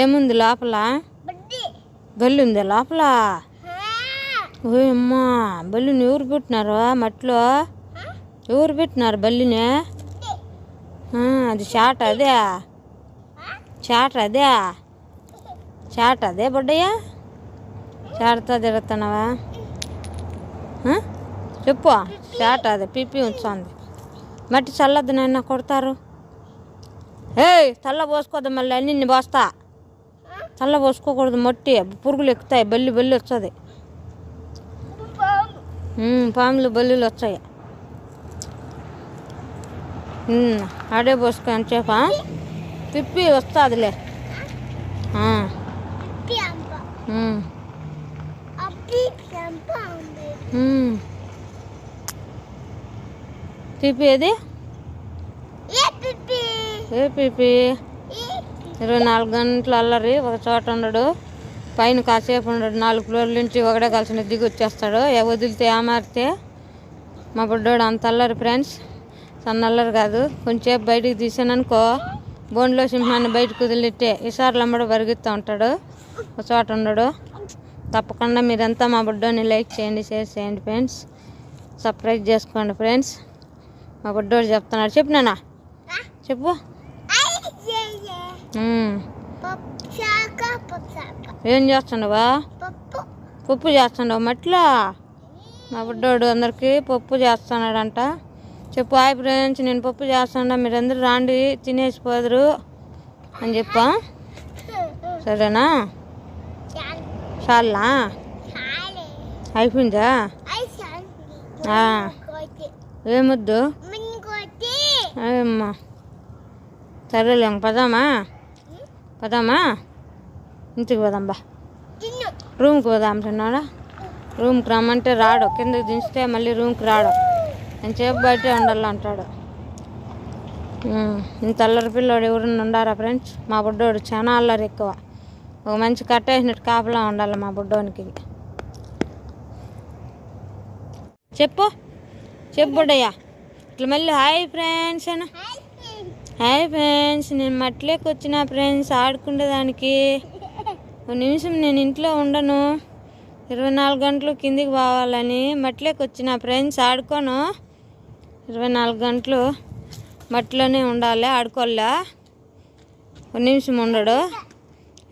ఏముంది లోపల? బల్లి ఉంది లోపల? ఓ అమ్మా బల్లిని ఎవరు పెట్టినారు మట్లో ఎవరు పెట్టినారు బల్లిని? అది చాట అదే? చాట అదే? చాట అదే బొడ్డయ్య? చాటతో తిరుగుతున్నావా? చెప్పు. చాట అదే పిప్పి ఉంచుంది మట్టి చల్లద్దు నాయన కొడతారు. ఏయ్ చల్ల పోసుకోద్దు మళ్ళీ అన్ని పోస్తా. చల్ల పోసుకోకూడదు మట్టి. పురుగులు ఎక్కుతాయి బల్లి బల్లి వస్తుంది. పాములు బల్లులు వచ్చాయి ఆడే పోసుకొని చేప తిప్పి వస్తుందిలే. పిప్పి ఏది? ఏ పిప్పి? ఇరవై నాలుగు గంటలు అల్లరి. ఒక చోట ఉండడు. పైన కాసేపు ఉండడు. నాలుగు ఫ్లోర్ల నుంచి ఒకడే కలిసి దిగి వచ్చేస్తాడు. ఏ వదిలితే ఏమారితే మా బుడ్డోడు అంత అల్లరి ఫ్రెండ్స్. సన్న అల్లరి కాదు. కొంచెంసేపు బయటికి తీసాను అనుకో బోన్లో సింహాన్ని బయటకు వదిలిట్టే ఈసార్లు అమ్మడు బరిగిస్తూ ఉంటాడు. ఒక చోట ఉండడు. తప్పకుండా మీరంతా మా బుడ్డోని లైక్ చేయండి షేర్ చేయండి ఫ్రెండ్స్. సబ్స్క్రైబ్ చేసుకోండి ఫ్రెండ్స్. మా బుడ్డోడు చెప్తున్నాడు. చెప్పినానా చెప్పు. ఏం చేస్తుండవా పప్పు. చేస్తుండవు మట్లా మా బుడ్డోడు అందరికి పప్పు చేస్తున్నాడంట. చెప్పు హాయ్ ఫ్రెండ్స్ నేను పప్పు చేస్తాడా మీరందరూ రాండి తినేసి పోదురు అని చెప్పా. సరేనా? చాలా. అయిపోయిందా? ఏమొద్దు? అమ్మా. సరేలే పదామా? పదామా? ఇంటికి పోదాం బా. రూమ్కి పోదాం అంటున్నాడా రూమ్కి రమ్మంటే రాడు. కిందకి దించితే మళ్ళీ రూమ్కి రాడు. నేను చేపు బయటే ఉండాలంటాడు ఇంత అల్లరి పిల్లోడు ఎవరన్నా ఉండారా ఫ్రెండ్స్? మా బుడ్డోడు చాలా అల్లరి ఎక్కువ. ఒక మంచి కట్టేసినట్టు కాపలా ఉండాలి మా బుడ్డోనికి. చెప్పు. చెప్పు బుడ్డయ్య. ఇట్లా మళ్ళీ హాయ్ ఫ్రెండ్స్ అన్న. హాయ్ ఫ్రెండ్స్ నేను మట్లేకి వచ్చిన ఫ్రెండ్స్ ఆడుకునేదానికి ఒక నిమిషం నేను ఇంట్లో ఉండను. ఇరవై నాలుగు గంటలు కిందికి పోవాలని మట్లేకి వచ్చిన ఫ్రెండ్స్ ఆడుకోను. ఇరవై నాలుగు గంటలు మట్టిలోనే ఉండాలి ఆడుకోలే ఒక నిమిషం ఉండడు.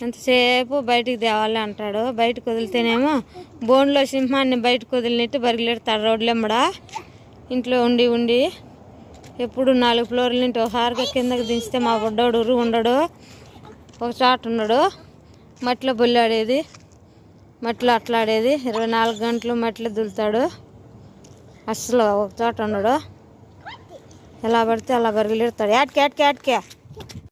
ఎంతసేపు బయటికి తేవాలి అంటాడు. బయటకు వదిలితేనేమో బోన్లో సింహాన్ని బయటకు వదిలినట్టు బరిగెడతాడు రోడ్లెమ్మడా ఇంట్లో ఉండి ఉండి ఎప్పుడు నాలుగు ఫ్లోర్లు నుండి ఒకసారిగా కిందకి దించితే మా బుడ్డోడు ఉరు ఉండడు. ఒక చాట్ ఉండడు. మట్టిలో బొల్లాడేది. మట్టిలో అట్లాడేది. ఇరవై నాలుగు గంటలు మట్టిలో దులుతాడు. అస్సలు ఒక చోట ఉండడు. ఎలా పడితే అలా బరిగెడతాడు యాట్కే యాట్కే యాట్కే.